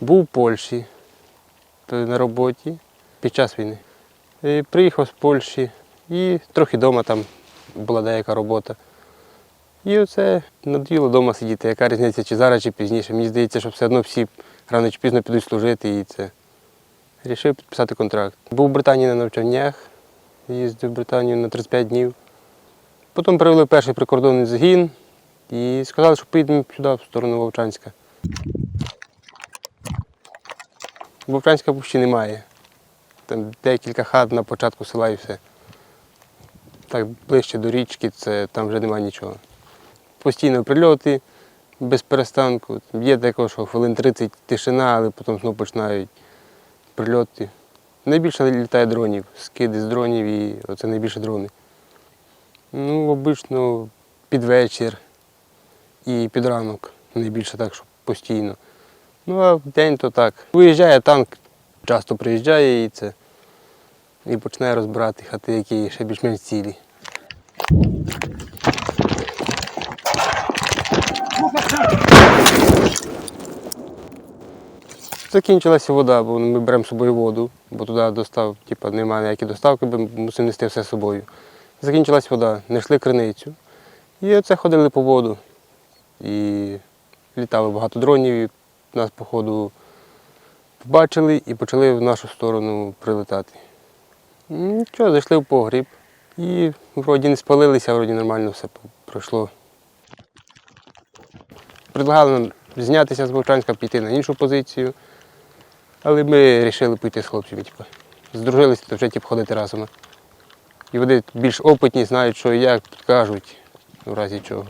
Був у Польщі на роботі під час війни. І приїхав з Польщі і трохи вдома там була деяка робота. І оце надоїло вдома сидіти. Яка різниця, чи зараз, чи пізніше. Мені здається, що все одно всі рано чи пізно підуть служити і це. Рішив підписати контракт. Був в Британії на навчаннях, їздив в Британію на 35 днів. Потім привели перший прикордонний загін і сказали, що поїдемо сюди, в сторону Вовчанська. Вовчанська пущі немає. Там декілька хат на початку села і все. Так, ближче до річки, це там вже немає нічого. Постійно прильоти без перестанку. Є також, що хвилин 30 тишина, але потім знову починають прильоти. Найбільше літає дронів, скиди з дронів і оце найбільше дрони. Ну, обично під вечір і під ранок. Найбільше так, що постійно. Ну, а в день то так. Виїжджає танк, часто приїжджає і це. І починає розбирати хати, які ще більш-менш цілі. Закінчилася вода, бо ми беремо з собою воду, бо туди достав, типу, немає ніякої доставки, бо мусимо нести все з собою. Закінчилась вода, знайшли криницю. І оце ходили по воду. І літало багато дронів, нас, походу, побачили і почали в нашу сторону прилетати. Нічого, зайшли в погріб. І вроді не спалилися, вроді нормально все пройшло. Предлагали нам знятися з Вовчанська, піти на іншу позицію. Але ми вирішили піти з хлопцями. Типу. Здружилися, то вже типу, ходити разом. І вони більш опитні, знають, що і як, підкажуть, в разі чого.